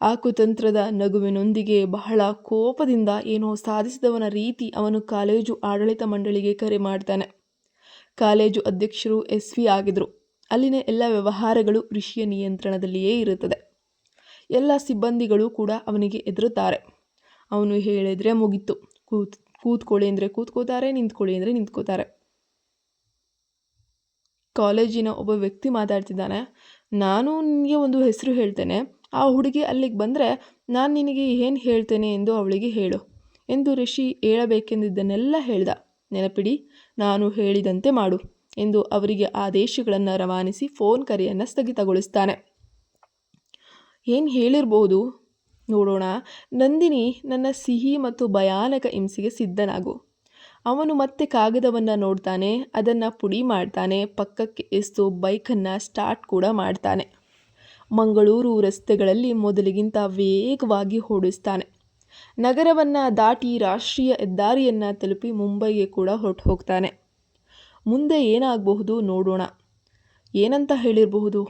ಆ ಕುತಂತ್ರದ ನಗುವಿನೊಂದಿಗೆ ಬಹಳ ಕೋಪದಿಂದ ಏನೋ ಸಾಧಿಸಿದವನ ರೀತಿ ಅವನು ಕಾಲೇಜು ಆಡಳಿತ ಮಂಡಳಿಗೆ ಕರೆ ಮಾಡ್ತಾನೆ. ಕಾಲೇಜು ಅಧ್ಯಕ್ಷರು ಎಸ್ ವಿ ಆಗಿದ್ರು. ಅಲ್ಲಿನ ಎಲ್ಲ ವ್ಯವಹಾರಗಳು ಋಷಿಯ ನಿಯಂತ್ರಣದಲ್ಲಿಯೇ ಇರುತ್ತದೆ. ಎಲ್ಲ ಸಿಬ್ಬಂದಿಗಳು ಕೂಡ ಅವನಿಗೆ ಎದುರುತ್ತಾರೆ ಅವನು ಹೇಳಿದರೆ ಮುಗೀತು. ಕೂತ್ ಕೂತ್ಕೊಳ್ಳಿ ಅಂದರೆ ಕೂತ್ಕೋತಾರೆ, ನಿಂತ್ಕೊಳ್ಳಿ ಅಂದರೆ ನಿಂತ್ಕೋತಾರೆ. ಕಾಲೇಜಿನ ಒಬ್ಬ ವ್ಯಕ್ತಿ ಮಾತಾಡ್ತಿದ್ದಾನೆ. ನಾನು ನಿನಗೆ ಒಂದು ಹೆಸರು ಹೇಳ್ತೇನೆ. ಆ ಹುಡುಗಿ ಅಲ್ಲಿಗೆ ಬಂದರೆ ನಾನು ನಿನಗೆ ಏನು ಹೇಳ್ತೇನೆ ಎಂದು ಅವಳಿಗೆ ಹೇಳು ಎಂದು ಋಷಿ ಹೇಳಬೇಕೆಂದಿದ್ದನ್ನೆಲ್ಲ ಹೇಳ್ದ. ನೆನಪಿಡಿ, ನಾನು ಹೇಳಿದಂತೆ ಮಾಡು ಎಂದು ಅವರಿಗೆ ಆದೇಶಗಳನ್ನು ರವಾನಿಸಿ ಫೋನ್ ಕರೆಯನ್ನು ಸ್ಥಗಿತಗೊಳಿಸ್ತಾನೆ. ಏನು ಹೇಳಿರ್ಬೋದು? ನೋಡೋಣ. ನಂದಿನಿ ನನ್ನ ಸಿಹಿ ಮತ್ತು ಭಯಾನಕ ಹಿಂಸೆಗೆ ಸಿದ್ಧನಾಗು. ಅವನು ಮತ್ತೆ ಕಾಗದವನ್ನು ನೋಡ್ತಾನೆ, ಅದನ್ನು ಪುಡಿ ಮಾಡ್ತಾನೆ, ಪಕ್ಕಕ್ಕೆ ಎಸ್ತು ಬೈಕನ್ನು ಸ್ಟಾರ್ಟ್ ಕೂಡ ಮಾಡ್ತಾನೆ. ಮಂಗಳೂರು ರಸ್ತೆಗಳಲ್ಲಿ ಮೊದಲಿಗಿಂತ ವೇಗವಾಗಿ ಓಡಿಸ್ತಾನೆ. ನಗರವನ್ನು ದಾಟಿ ರಾಷ್ಟ್ರೀಯ ಹೆದ್ದಾರಿಯನ್ನು ತಲುಪಿ ಮುಂಬೈಗೆ ಕೂಡ ಹೊರಟು ಹೋಗ್ತಾನೆ ಮುಂದೆ ಏನಾಗಬಹುದು ನೋಡೋಣ. ಏನಂತ ಹೇಳಿರಬಹುದು?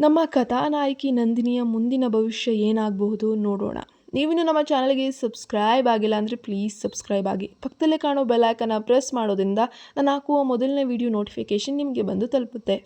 ನಮ್ಮ ಕಥಾನಾಯಕಿ ನಂದಿನಿಯ ಮುಂದಿನ ಭವಿಷ್ಯ ಏನಾಗಬಹುದು ನೋಡೋಣ. ನೀವಿನ್ನು ನಮ್ಮ ಚಾನಲ್ಗೆ ಸಬ್ಸ್ಕ್ರೈಬ್ ಆಗಿಲ್ಲ ಅಂದರೆ ಪ್ಲೀಸ್ ಸಬ್ಸ್ಕ್ರೈಬ್ ಆಗಿ. ಪಕ್ಕದಲ್ಲೇ ಕಾಣೋ ಬೆಲ್ಲೈಕನ್ನು ಪ್ರೆಸ್ ಮಾಡೋದ್ರಿಂದ ನಾನು ಹಾಕುವ ಮೊದಲನೇ ವಿಡಿಯೋ ನೋಟಿಫಿಕೇಷನ್ ನಿಮಗೆ ಬಂದು ತಲುಪುತ್ತೆ.